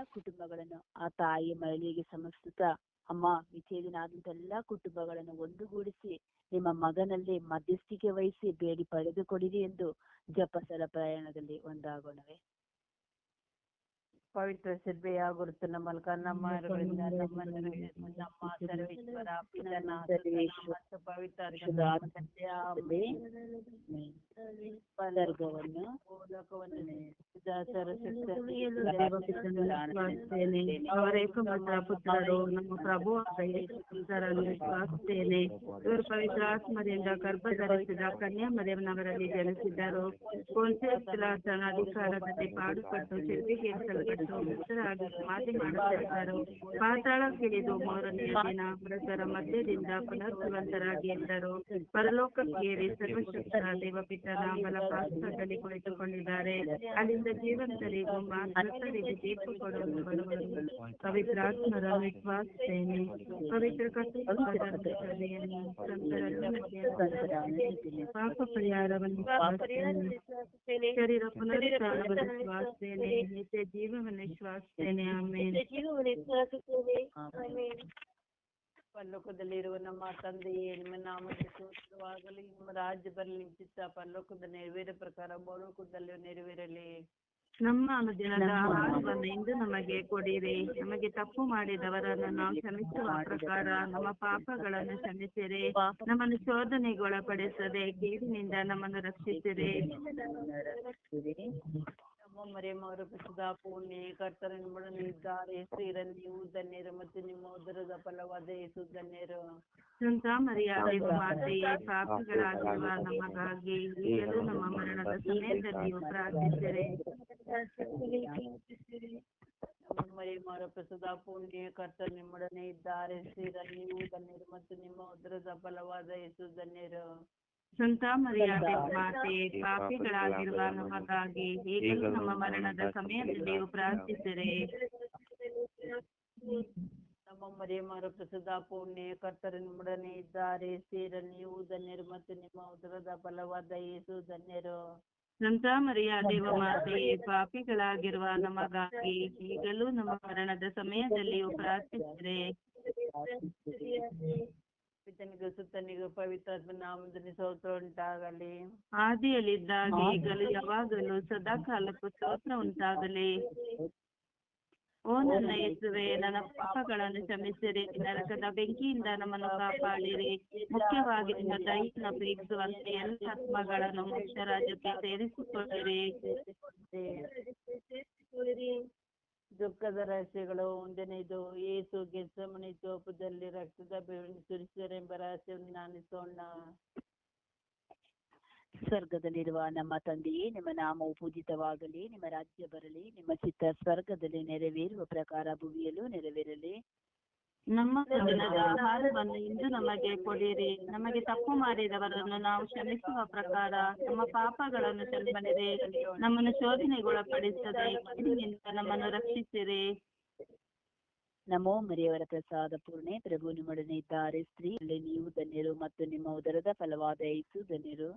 ಎಲ್ಲಾ ಕುಟುಂಬಗಳನ್ನು, ಆ ತಾಯಿ ಮರಳಿಗೆ ಸಮರ್ಪಿಸುತ್ತಾ ಅಮ್ಮ ವಿಚ್ಛೇದನಾದಂತ ಎಲ್ಲಾ ಕುಟುಂಬಗಳನ್ನು ಒಂದುಗೂಡಿಸಿ, ನಿಮ್ಮ ಮಗನಲ್ಲಿ ಮಧ್ಯಸ್ಥಿಕೆ ವಹಿಸಿ, ಬೇಡಿ ಪಡೆದುಕೊಡಿರಿ ಎಂದು ಜಪಸಲ ಪ್ರಯಾಣದಲ್ಲಿ ಒಂದಾಗೋಣವೇ. ಪವಿತ್ರ ಮೂಲಕ ನಮ್ಮ ನಮ್ಮನ್ನು ನಮ್ಮ ಸರ್ವೇಶ್ವರ ಪಿತನ ಮತ್ತು ಪವಿತ್ರ ಏಕಮಾತ್ರ ಪುತ್ರರು ನಮ್ಮ ಪ್ರಭು ವಿಶ್ವಾಸಿಸುತ್ತೇನೆ ಇವರು ಪವಿತ್ರ ಆತ್ಮದಿಂದ ಗರ್ಭಧರಿಸಿದ ಕನ್ಯಾಮರಿಯಮ್ಮನವರಲ್ಲಿ ಜನಿಸಿದ್ದರು. ಪೋನ್ಸಿಯಸ್ ಪಿಲಾತನ ಅಧಿಕಾರದಲ್ಲಿ ಪಾಡುಪಟ್ಟು ಶಿಲ್ಪಿಗೇರಿಸಲ್ಪಟ್ಟು ಮೃತರಾಗಿ ಸಮಾಧಿ ಮಾಡಲ್ಪಟ್ಟರು ಪಾತಾಳಕ್ಕಿಳಿದು ಮೂರನೆಯ ದಿನ ಮೃತರ ಮಧ್ಯದಿಂದ ಪುನರ್ಜೀವಂತರಾಗಿ ಎದ್ದರು ಪರಲೋಕಕ್ಕೇರಿ ಸರ್ವಶಕ್ತರ ದೇವಪಿತನ ಬಲಪಾತ್ರದಲ್ಲಿ ಕುಳಿತುಕೊಂಡಿದ್ದಾರೆ ಅಲ್ಲಿಂದ ಜೀವಂತರಿಗೂ ಮೃತರಿಗೆ ತೀರ್ಪು ಕೊಡುವುದು ಬರುವರು ಪವಿತ್ರಾತ್ಮರ ವಿಶ್ವಾಸಿಸುತ್ತೇನೆ ಪವಿತ್ರ ಕರ್ತೃತ್ವದ ಸಭೆಯನ್ನು ಸಂತರನ್ನು ಮಧ್ಯೆ ಪಾಪ ಪರಿಹಾರವನ್ನು ವಿಶ್ವಾಸಿಸುತ್ತೇನೆ ಶರೀರ ಪುನರುತ್ಥಾನವನ್ನು ವಿಶ್ವಾಸಿಸುತ್ತೇನೆ ನಿತ್ಯ ಆಮೇಲೆ ಪರಲೋಕದಲ್ಲಿರುವ ನಮ್ಮ ತಂದೆಯೇ ನಿಮ್ಮ ನಾಮದ ಸೂತ್ರವಾಗಲಿ ನಿಮ್ಮ ರಾಜ್ಯ ಬರಲಿ ಚಿತ್ತ ಪರಲೋಕದ ನೆರವೇರ ಪ್ರಕಾರ ಭೂಲೋಕದಲ್ಲೂ ನೆರವೇರಲಿ. ನಮ್ಮ ಅನುದಿನದ ಆಹಾರವನ್ನು ಇಂದು ನಮಗೆ ಕೊಡಿರಿ. ನಮಗೆ ತಪ್ಪು ಮಾಡಿದವರನ್ನು ನಾವು ಕ್ಷಮಿಸುವ ಪ್ರಕಾರ ನಮ್ಮ ಪಾಪಗಳನ್ನು ಕ್ಷಮಿಸಿರಿ. ನಮ್ಮನ್ನು ಶೋಧನೆಗೆ ಒಳಪಡಿಸದೆ ಕೇಡಿನಿಂದ ನಮ್ಮನ್ನು ರಕ್ಷಿಸಿರಿ. ನಮ್ಮ ಮರೆಯಮ್ಮವರು ಪ್ರಸಿದ್ಧ ಪುಣ್ಯ ಕರ್ತರ ನಿಮ್ಮೊಡನೆ ಇದ್ದಾರೆ ಸ್ತ್ರೀಯರಲ್ಲಿ ನೀವು ಧನ್ಯರು ಮತ್ತು ನಿಮ್ಮ ಉದರದ ಫಲವಾದ ಯೇಸು ಧನ್ಯರು ಸಂತ ಮರಿಯಾದೆ ಮಾತೆಯೇ ಪಾಪಿಗಳಾಗಿರುವ ನಮಗಾಗಿ ಈಗಲೂ ನಮ್ಮ ಮರಣದ ಸಮಯದಲ್ಲಿಯೂ ಪ್ರಾರ್ಥಿಸಿರಿ. ನಮ್ಮ ಮರೆಯಮ್ಮವರ ಪ್ರಸಿದ್ಧ ಪುಣ್ಯ ಕರ್ತರ ನಿಮ್ಮೊಡನೆ ಇದ್ದಾರೆ ಸ್ತ್ರೀಯರಲ್ಲಿ ನೀವು ಧನ್ಯರು ಮತ್ತು ನಿಮ್ಮ ಉದರದ ಫಲವಾದ ಯೇಸು ಧನ್ಯರು ಸಂತ ಮರಿಯಾದೆ ಮಾತೆ ಪಾಪಿಗಳಾಗಿರುವ ನಮಗಾಗಿ ಈಗಲೂ ನಮ್ಮ ಮರಣದ ಸಮಯದಲ್ಲಿ ಪ್ರಾರ್ಥಿಸಿದರೆ ನಮ್ಮ ಮರಿಯಮ್ಮರ ಪ್ರಸಿದ್ಧ ಪುಣ್ಯ ಕರ್ತರ ನಿಮ್ಮೊಡನೆ ಇದ್ದಾರೆ. ಸೇರ ನೀವು ಧನ್ಯರು ಮತ್ತು ನಿಮ್ಮ ಉದರದ ಫಲವಾದ ಯೇಸು ಧನ್ಯರು. ಸಂತ ಮರಿಯಾದೇವ ಮಾತೆ ಪಾಪಿಗಳಾಗಿರುವ ನಮಗಾಗಿ ಈಗಲೂ ನಮ್ಮ ಮರಣದ ಸಮಯದಲ್ಲಿಯೂ ಪ್ರಾರ್ಥಿಸಿರಿ. ಪಿತನಿಗೂ ಸುತ್ತನಿಗೂ ಪವಿತ್ರಾತ್ಮ ನಾಮದಲ್ಲಿ ಸ್ತೋತ್ರ ಉಂಟಾಗಲಿ ಆದಿಯಲ್ಲಿದ್ದಾಗ ಈಗಲೂ ಯಾವಾಗಲೂ ಸದಾ ಕಾಲಕ್ಕೂ ಸ್ತೋತ್ರ ಉಂಟಾಗಲಿ. ಓ ನನ್ನ ಯೇಸುವೆ ನನ್ನ ಪಾಪಗಳನ್ನು ಕ್ಷಮಿಸಿರಿ. ನರಕದ ಬೆಂಕಿಯಿಂದ ನಮ್ಮನ್ನು ಕಾಪಾಡಿರಿ. ಮುಖ್ಯವಾಗಿ ನಿಮ್ಮ ದೈಹಿಕ ಪ್ರೀತಿಸುವಂತೆ ಎಲ್ಲ ಆತ್ಮಗಳನ್ನು ಮುಖ್ಯ ರಾಜ್ಯಕ್ಕೆ ಸೇರಿಸಿಕೊಳ್ಳಿರಿ. ದುಃಖದ ರಹಸ್ಯಗಳು. ಒಂದನೇದು ಏಸು ಗೆಸಮಣಿ ತೋಪದಲ್ಲಿ ರಕ್ತದ ಬೆವರನ್ನು ಸುರಿಸಿದರೆಂಬ ರಹಸ್ಯವನ್ನು ಧ್ಯಾನಿಸೋಣ ಸ್ವರ್ಗದಲ್ಲಿರುವ ನಮ್ಮ ತಂದೆಯೇ, ನಿಮ್ಮ ನಾಮವು ಪೂಜಿತವಾಗಲಿ, ನಿಮ್ಮ ರಾಜ್ಯ ಬರಲಿ, ನಿಮ್ಮ ಚಿತ್ತ ಸ್ವರ್ಗದಲ್ಲಿ ನೆರವೇರುವ ಪ್ರಕಾರ ಭುವಿಯಲ್ಲೂ ನೆರವೇರಲಿ. ನಮ್ಮ ದಿನದ ಆಹಾರವನ್ನು ಇಂದು ನಮಗೆ ಕೊಡಿರಿ. ನಮಗೆ ತಪ್ಪು ಮಾಡಿದವರನ್ನು ನಾವು ಕ್ಷಮಿಸುವ ಪ್ರಕಾರ ನಮ್ಮ ಪಾಪಗಳನ್ನು ಕ್ಷಮಿಸಿರಿ ನಮ್ಮನ್ನು ಶೋಧನೆಗೊಳಪಡಿಸದೆ ನಮ್ಮನ್ನು ರಕ್ಷಿಸಿರಿ. ನಮೋ ಮರಿಯವರ ಪ್ರಸಾದ ಪೂರ್ಣೆ. ಪ್ರಭು ನಿಮ್ಮೊಡನೆ ಇದ್ದಾರೆ. ಸ್ತ್ರೀ ನೀವು ಧನ್ಯರು ಮತ್ತು ನಿಮ್ಮ ಉದರದ ಫಲವಾದ ಏಸು ಧನ್ಯರು.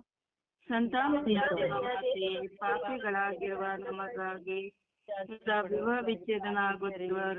ಪಾಪಿಗಳಾಗಿರುವ ನಮಗಾಗಿ ವಿಚ್ಛೇದನ ವಿವಾಹ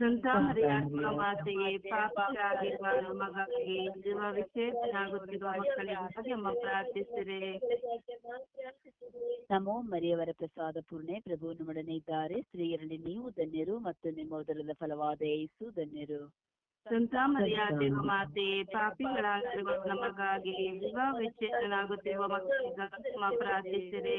ಸಂತ ಮರಿಯಾತ್ಮ ಮಾತೆಯೇ ಪಾಪಿಗಳಾಗಿರುವ ನಮಗಾಗಿ ಜೀವ ವಿಚ್ಛೇದನೆ ಆಗುತ್ತಿರುವ ಮಕ್ಕಳಿಗಾಗಿ ಅಮ್ಮ ಪ್ರಾರ್ಥಿಸಿರಿ. ನಮೋ ಮರಿಯವರ ಪ್ರಸಾದ ಪೂರ್ಣೆ ಪ್ರಭು ನಿಮ್ಮೊಡನೆ ಇದ್ದಾರೆ. ಸ್ತ್ರೀಯರಲ್ಲಿ ನೀವು ಧನ್ಯರು ಮತ್ತು ನಿಮ್ಮ ಉದರದ ಫಲವಾದ ಏಸು ಧನ್ಯರು. ಸಂತ ಮರಿಯಾದೇವ ಮಾತೆ ಪಾಪಿಗಳಾಗಿರುವ ನಮಗಾಗಿ ಜೀವ ವಿಚ್ಛೇದನ ಆಗುತ್ತಿರುವ ಮಕ್ಕಳಿಗಾಗಿ ಅಮ್ಮ ಪ್ರಾರ್ಥಿಸಿರಿ.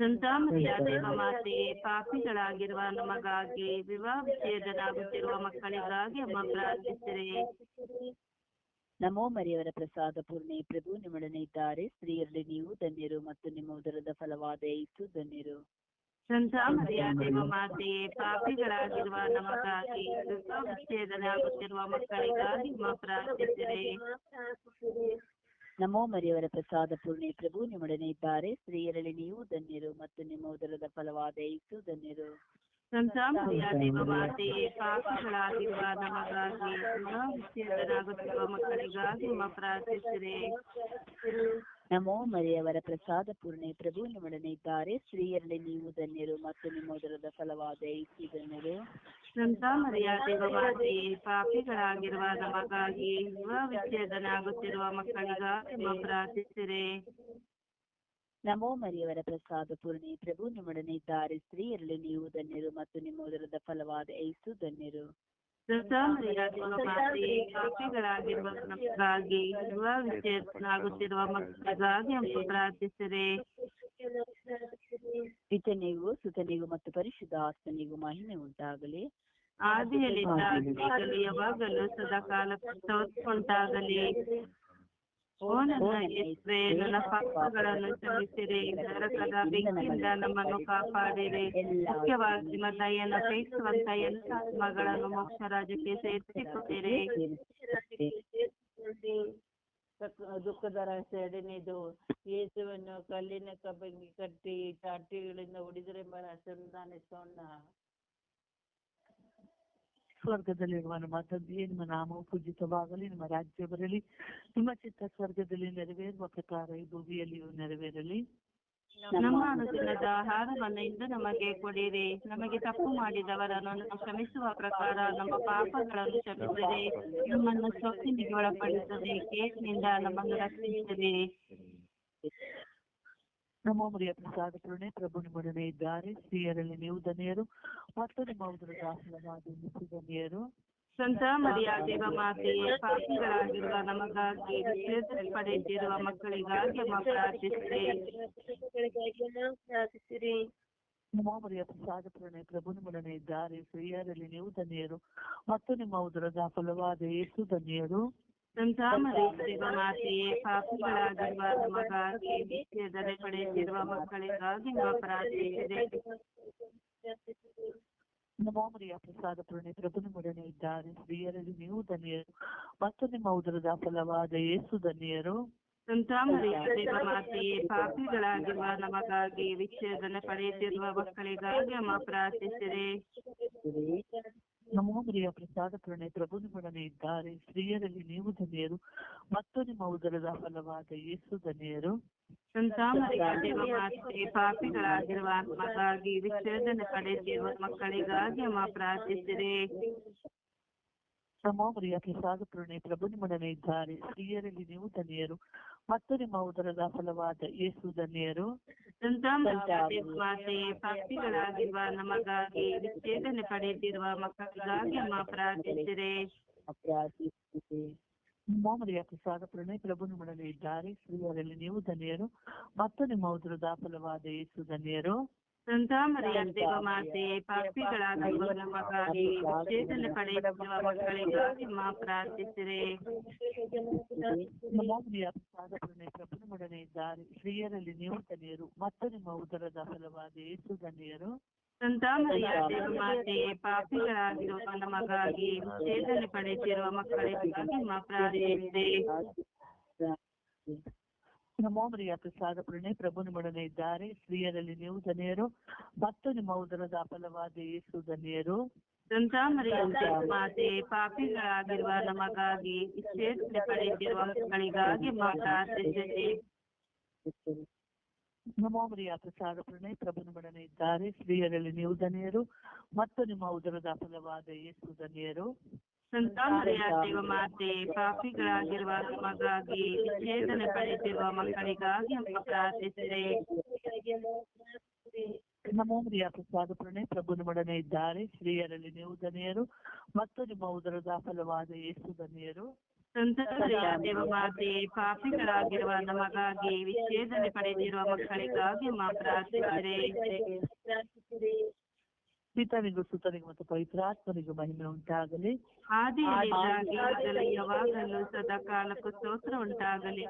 ಸಂತ ಮರಿಯ ದೇವ ಮಾತೆಯೇ ಪಾಪಿಗಳಾಗಿರುವ ನಮಗಾಗಿ ವಿವಾಹ ವಿಚ್ಛೇದನಾಗುತ್ತಿರುವ ಮಕ್ಕಳಿಗಾಗಿ ಅಮ್ಮ ಪ್ರಾರ್ಥಿಸಿರಿ. ನಮೋ ಮರಿಯವರ ಪ್ರಸಾದ ಪೂರ್ಣಿ. ಪ್ರಭು ನಿಮ್ಮೊಡನೆ ಇದ್ದಾರೆ. ಸ್ತ್ರೀಯರಲ್ಲಿ ನೀವು ಧನ್ಯರು ಮತ್ತು ನಿಮ್ಮ ಉದರದ ಫಲವಾದ ಇತ್ತು ಧನ್ಯರು. ಸಂತಾ ಮರಿಯ ದೇವ ಮಾತೆಯೇ ಪಾಪಿಗಳಾಗಿರುವ ನಮಗಾಗಿ ವಿವಾಹ ವಿಚ್ಛೇದನಾಗುತ್ತಿರುವ ಮಕ್ಕಳಿಗಾಗಿ ಅಮ್ಮ ಪ್ರಾರ್ಥಿಸಿರಿ. ನಮೋ ಮರಿಯವರ ಪ್ರಸಾದ ಪೂರ್ಣಿ ಪ್ರಭು ನಿಮ್ಮೊಡನೆ ಇದ್ದಾರೆ. ಸ್ತ್ರೀಯರಲ್ಲಿ ನೀವು ಧನ್ಯರು ಮತ್ತು ನಿಮ್ಮ ಉದರದ ಫಲವಾದ ಇತ್ತು ಧನ್ಯರು. ಪಾಪಿಗಳಾಗಿರುವ ನಮಗಾಗಿ ಮಕ್ಕಳಿಗಾಗಿ ಪ್ರಾರ್ಥಿಸಿರಿ. ನಮೋ ಮರಿಯವರ ಪ್ರಸಾದ ಪೂರ್ಣೆ ಪ್ರಭು ನಿಮ್ಮೊಡನೆ ಇದ್ದಾರೆ. ಸ್ತ್ರೀಯರಲ್ಲಿ ನೀವು ಧನ್ಯರು ಮತ್ತು ನಿಮ್ಮ ಉದರದ ಫಲವಾದ. ಯೇಸು ಧನ್ಯರು. ಪಾಪಿಗಳಾಗಿರುವ ನಮಗಾಗಿ ವಿವಾಹ ವಿಚ್ಛೇದನಾಗುತ್ತಿರುವ ಮಕ್ಕಳಿಗಾಗಿ ಅಮ್ಮ ಪ್ರಾರ್ಥಿಸಿರಿ. ನಮೋ ಮರಿಯವರ ಪ್ರಸಾದ ಪೂರ್ಣಿ ಪ್ರಭು ನಿಮ್ಮೊಡನೆ ಇದ್ದಾರೆ. ಸ್ತ್ರೀಯರಲ್ಲಿ ನೀವು ಧನ್ಯರು ಮತ್ತು ನಿಮ್ಮ ಉದರದ ಫಲವಾದ. ಏಸು ಧನ್ಯರು. ಸಂತ ಮರಿಯ ದೇವ ಮಾತೆಯೇ ಪಾಪಿಗಳಾಗಿರುವ ನಮಗಾಗಿ ವಿಚ್ಛೇದನಾಗುತ್ತಿರುವ ಮಕ್ಕಳಿಗಾಗಿ ಪ್ರಾರ್ಥಿಸಿರಿ. ಪಿತನಿಗೂ ಸುತನಿಗೂ ಮತ್ತು ಪರಿಶುದ್ಧ ಆತ್ಮನಿಗೂ ಮಹಿಮೆ ಉಂಟಾಗಲಿ. ಆದಿಯಲ್ಲಿ ಯಾವಾಗಲೂ ಸದಾ ಕಾಲ ಓ ನನ್ನ ಪಾಪಗಳನ್ನು ಕ್ಷಮಿಸಿರಿ. ನರಕದ ಬೆಂಕಿಯಿಂದ ನಮ್ಮನ್ನು ಕಾಪಾಡಿರಿ. ಮುಖ್ಯವಾಗಿ ನಿಮ್ಮ ದಯೆಯನ್ನು ಅಪೇಕ್ಷಿಸುವಂತ ಎಲ್ಲ ಆತ್ಮಗಳನ್ನು ಮೋಕ್ಷ ರಾಜ್ಯಕ್ಕೆ ಸೇರಿಸಿಕೊಟ್ಟಿರಿ. ಸಕ್- ದುಃಖದ ರಹಸ್ಯ ಎರಡನೇದು ಯೇಸುವನ್ನು ಕಲ್ಲಿನ ಕಬ್ಬಿಗೆ ಕಟ್ಟಿ ಚಾಟಿಗಳಿಂದ ಹೊಡಿದರೆಂಬ ರಹಸ್ಯವನ್ನು ಧ್ಯಾನಿಸೋಣ ಸ್ವರ್ಗದಲ್ಲಿರುವ ನಮ್ಮ ನಿಮ್ಮ ನಾಮವು ಪೂಜಿತವಾಗಲಿ ನಿಮ್ಮ ರಾಜ್ಯ ಬರಲಿ, ನಿಮ್ಮ ಚಿತ್ತ ಸ್ವರ್ಗದಲ್ಲಿ ನೆರವೇರುವ ಪ್ರಕಾರ ಈ ಭೂಮಿಯಲ್ಲಿಯೂ ನೆರವೇರಲಿ. ನಮ್ಮ ಅನುದಿನದ ಆಹಾರವನ್ನು ಇಂದು ನಮಗೆ ಕೊಡಿರಿ. ನಮಗೆ ತಪ್ಪು ಮಾಡಿದವರನ್ನು ಕ್ಷಮಿಸುವ ಪ್ರಕಾರ ನಮ್ಮ ಪಾಪಗಳನ್ನು ಕ್ಷಮಿಸಿರಿ. ನಮ್ಮನ್ನು ಶೋಧನೆಗೆ ಒಳಪಡಿಸದೆ ಕೇಸಿನಿಂದ ನಮ್ಮನ್ನು ರಕ್ಷಿಸಿರಿ. ನಮ್ಮ ಮರಿಯ ಪ್ರಸಾದ ಕರುಣೆ ಪ್ರಭು ನಿಮ್ಮೊಡನೆ ಇದ್ದಾರೆ. ಸ್ತ್ರೀಯರಲ್ಲಿ ನೀವು ಧನ್ಯರು. ಮತ್ತು ನಿಮ್ಮ ಉದರ ದಾಸನವಾದ ಧನ್ಯರು. ಸಂತ ಮರಿಯ ದೇವ ಮಾತೆಯೇ ಪಾಪಿಗಳಾಗಿರುವ ನಮಗಾಗಿ ಪಡೆದಿರುವ ಮಕ್ಕಳಿಗಾಗಿ ಪ್ರಾರ್ಥಿಸಿರಿ ನಮ್ಮ ಮರಿಯ ಪ್ರಸಾದ ಕರುಣೆ ಪ್ರಭು ನಿಮ್ಮೊಡನೆ ಇದ್ದಾರೆ. ಸ್ತ್ರೀಯರಲ್ಲಿ ನೀವು ಧನ್ಯರು. ಮತ್ತು ನಿಮ್ಮ ಉದರದ ಫಲವಾದ ಯೇಸು ಧನ್ಯರು. ಸಂತ ಮರಿಯ ದೇವ ಮಾತೆಯೇ ಪಾಪಿಗಳಾಗಿರುವ ನಮಗಾಗಿ ವಿಚ್ಛೇದನ ಪಡೆಯುತ್ತಿರುವ ಮಕ್ಕಳಿಗಾಗಿ ಅಮ್ಮ ಪ್ರಾರ್ಥಿಸಿರಿ ನಮ್ಮ ಮರಿಯ ಪ್ರಸಾದ ಕರುಣೆ ಪ್ರಭುನ ಇದ್ದಾರೆ. ಸ್ತ್ರೀಯರಲ್ಲಿ ನೀವು ಧನ್ಯರು. ಮತ್ತು ನಿಮ್ಮ ಉದರದ ಫಲವಾದ ಯೇಸು ಧನ್ಯರು. ಮಾತೆಯೇ ಪಾಪಿಗಳಾಗಿರುವ ನಮಗಾಗಿ ವಿಚ್ಛೇದನ ಪಡೆಯುತ್ತಿರುವ ಮಕ್ಕಳಿಗಾಗಿ ಅಮ್ಮ ಪ್ರಾರ್ಥಿಸಿರಿ. ಮರಿಯ ಪ್ರಸಾದ ಪ್ರಣಯ ಪ್ರಭುನಿಗೊಡನೆ ಇದ್ದಾರೆ. ಸ್ತ್ರೀಯರಲ್ಲಿ ನೀವು ಧನ್ಯರು, ಮತ್ತು ನಿಮ್ಮ ಉದರದ ಫಲವಾದ ಯೇಸು ಧನ್ಯರು. ಪಾಪಿಗಳಾಗಿರುವ ನಮಗಾಗಿ ವಿಚ್ಛೇದನ ಪಡೆಯುತ್ತಿರುವ ಮಕ್ಕಳಿಗಾಗಿ ಅಮ್ಮ ಪ್ರಾರ್ಥಿಸಿರಿ. ನಮ್ಮ ಮರಿಯ ಪ್ರಸಾದ ಕರುಣೆ ಪ್ರಭು ನಿಮ್ಮೊಡನೆ ಇದ್ದಾರೆ ಸ್ತ್ರೀಯರಲ್ಲಿ ನೀವು ಧನ್ಯರು. ಮತ್ತು ನಿಮ್ಮ ಉದರದ ಫಲವಾದ ಯೇಸು ಧನ್ಯರು. ಸಂತ ಮರಿಯ ದೇವ ಮಾತೆಯೇ ಪಾಪಿಗಳಾಗಿರುವ ನಮಗಾಗಿ ವಿಚ್ಛೇದನ ಪಡೆಯುತ್ತಿರುವ ಮಕ್ಕಳಿಗಾಗಿ ಅಮ್ಮ ಪ್ರಾರ್ಥಿಸಿರಿ. ಪ್ರಾರ್ಥಿಸುತ್ತೇವೆ ನಮ್ಮ ಮರಿಯ ಪ್ರಸಾದ ಕರುಣೆ ಪ್ರಭು ನಿಮ್ಮೊಡನೆ ಇದ್ದಾರೆ ಸ್ತ್ರೀಯರಲ್ಲಿ ನೀವು ಧನ್ಯರು. ಮತ್ತು ನಿಮ್ಮ ಉದರದ ಫಲವಾದ ಯೇಸು ಧನ್ಯರು. ಸಂತ ಮಾತೆ ದೇವ ಮಾತೆಯೇ ಪಾಪಿಗಳಾಗಿರುವ ನಮಗಾಗಿ ವಿಚ್ಛೇದನ ಪಡೆಯುತ್ತಿರುವ ಮಕ್ಕಳಿಗಾಗಿ ಮಾ ಪ್ರಾರ್ಥಿಸಿರಿ. ನಿಮ್ಮೊಡನೆ ಇದ್ದಾರೆ. ಸ್ತ್ರೀಯರಲ್ಲಿ ನೀವು ಧನ್ಯರು ಮತ್ತು ನಿಮ್ಮ ಉದರದ ಫಲವಾದ ಯೇಸು ಧನ್ಯರು. ಸಂತಾಮರಿಯ ದೇವ ಮಾತೆಯೇ ಪಾಪಿಗಳಾಗಿರುವ ನಮಗಾಗಿ ವಿಚ್ಛೇದನ ಪಡೆಯುತ್ತಿರುವ ಮಕ್ಕಳಿಗಾಗಿ ಮಾ ಪ್ರಾರ್ಥಿಸಿರಿ. ನಮ್ಮ ಮರಿಯ ಪ್ರಸಾದ ಪ್ರಣಯ ಪ್ರಭು ನಿಮ್ಮೊಡನೆ ಇದ್ದಾರೆ. ಸ್ತ್ರೀಯರಲ್ಲಿ ನೀವು ಧನಿಯರು. ಮತ್ತು ನಿಮ್ಮ ಉದರದ ಫಲವಾದ ಯೇಸು ಧನಿಯರು. ಮಾತೆ ಪಾಪಿಗಳಾಗಿರುವ ನಮಗಾಗಿ ವಿಚ್ಛೇದನ ಪಡೆಯುತ್ತಿರುವ ಮಕ್ಕಳಿಗಾಗಿ ಅಮ್ಮ ಪ್ರಾರ್ಥಿಸಿರಿ ನಮ್ಮ ಮರಿಯ ಪ್ರಸಾದ ಪ್ರಣಯ ಪ್ರಭು ನಿಮ್ಮೊಡನೆ ಇದ್ದಾರೆ. ಸ್ತ್ರೀಯರಲ್ಲಿ ನೀವು ಧನಿಯರು. ಮತ್ತು ನಿಮ್ಮ ಉದರದ ಫಲವಾದ ಯೇಸು ಧನ್ಯರು. ಸಂತ ಮಾತೆ ಪಾಪಿಗಳಾಗಿರುವ ನಮಗಾಗಿ ವಿಚ್ಛೇದನ ಪಡೆದಿರುವ ಮಕ್ಕಳಿಗಾಗಿ ಪ್ರಾರ್ಥಿಸಿದೆ. ನಮೋ ಪ್ರಿಯ ಪ್ರಭು ನಿಮ್ಮೊಡನೆ ಇದ್ದಾರೆ. ಸ್ತ್ರೀಯರಲ್ಲಿ ನೀವು ಧನಿಯರು ಮತ್ತು ನಿಮ್ಮ ಉದರದ ಫಲವಾದ ಯೇಸು ಧನಿಯರು. ದೇವಮಾತೆ ಪಾಪಿಗಳಾಗಿರುವ ನಮಗಾಗಿ ವಿಚ್ಛೇದನೆ ಪಡೆದಿರುವ ಮಕ್ಕಳಿಗಾಗಿ ಮಾ ಪ್ರಾರ್ಥಿಸಿರೆ ಪಿತನಿಗೂ ಸುತನಿಗೂ ಮತ್ತು ಪವಿತ್ರಾತ್ಮನಿಗೂ ಮಹಿಮೆ ಉಂಟಾಗಲಿ. ಯಾವಾಗಲೂ ಸದಾ ಕಾಲಕ್ಕೂ ಸ್ತೋತ್ರ ಉಂಟಾಗಲಿ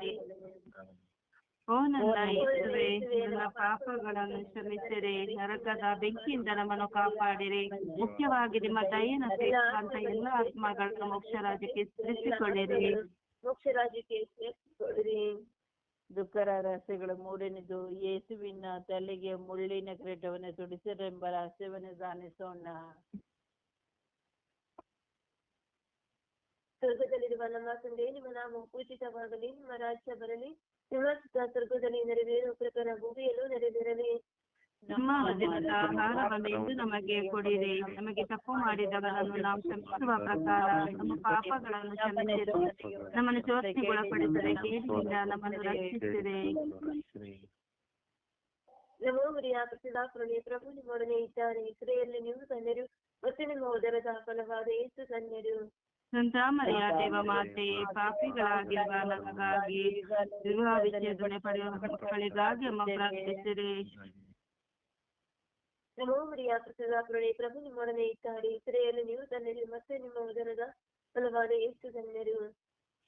ಓ ನನ್ನ ಯೇಸುವೆ ನನ್ನ ಪಾಪಗಳನ್ನು ಕ್ಷಮಿಸಿರಿ ನರಕದ ಬೆಂಕಿಯಿಂದ ನಮ್ಮನ್ನು ಕಾಪಾಡಿರಿ. ಮುಖ್ಯವಾಗಿ ನಿಮ್ಮ ದಯನ ಸೇರಿಸುವಂತ ಎಲ್ಲ ಆತ್ಮಗಳನ್ನು ಮೋಕ್ಷ ರಾಜ್ಯಕ್ಕೆ ಸೇರಿಸಿಕೊಳ್ಳಿರಿ. ಮೋಕ್ಷ ರಾಜ್ಯಕ್ಕೆ ಸೇರಿಸಿಕೊಳ್ಳಿರಿ. ದುಃಖರ ರಹಸ್ಯಗಳು ಮೂರನೆಯದು, ಯೇಸುವಿನ ತಲೆಗೆ ಮುಳ್ಳಿನ ಕಿರೀಟವನ್ನು ತುಡಿಸಿರೆಂಬ ರಹಸ್ಯವನ್ನು ಧ್ಯಾನಿಸೋಣ. ಸ್ವರ್ಗದಲ್ಲಿರುವ ನಮ್ಮ ತಂದೆ, ನಿಮ್ಮ ನಾಮ ಪೂಜಿತವಾಗಲಿ, ನಿಮ್ಮ ರಾಜ್ಯ ಬರಲಿ, ನಿಮ್ಮ ಸ್ವರ್ಗದಲ್ಲಿ ನೆರವೇರುವ ಪ್ರಕಾರ ಭೂಮಿಯಲ್ಲೂ ನೆರವೇರಲಿ. ನಮ್ಮ ದಿನದ ಆಹಾರವನ್ನು ಇಂದು ನಮಗೆ ಕೊಡಿರಿ ನಮಗೆ ತಪ್ಪು ಮಾಡಿದವರನ್ನು ನಾವು ಕ್ಷಮಿಸುವ ಪ್ರಕಾರ ನಮ್ಮ ಪಾಪಗಳನ್ನು ಕ್ಷಮಿಸಿರಿ ನಮ್ಮನ್ನು ಶೋಧನೆಗೊಳಪಡಿಸದೆ ಕೇಡಿನಿಂದ ನಮ್ಮನ್ನು ರಕ್ಷಿಸಿರಿ ನಮೋ ಮರಿಯ ಪ್ರಸಿದಾಕರಣೆ ಪ್ರಭು ನಿಮ್ಮೊಡನೆ ಇದ್ದಾರೆ ಸ್ತ್ರೀಯಲ್ಲಿ ನೀವು ಧನ್ಯರು ಮತ್ತು ನಿಮ್ಮ ಉದರದ ಫಲವಾದ ಯೇಸು ಧನ್ಯರು ಸಂತಾಮರಿಯ ದೇವ ಮಾತೆ ಪಾಪಿಗಳಾಗಿರುವ ನಮಗಾಗಿ ವಿವಾಹ ವಿಚ್ಛೇದನೆ ಪಡೆಯುವ ಮಕ್ಕಳಿಗಾಗಿ ಅಮ್ಮ ಪ್ರಾರ್ಥಿಸಿರಿ. ಮರಿಯ ಪ್ರಸಿದಾಕರಣೆ ಪ್ರಭು ನಿಮ್ಮೊಡನೆ ಇದ್ದಾರೆ. ಸ್ತ್ರೀಯಲ್ಲಿ ನೀವು ಧನ್ಯರು ಮತ್ತೆ ನಿಮ್ಮ ಉದರದ ಫಲವಾದ ಎಷ್ಟು ಧನ್ಯರು.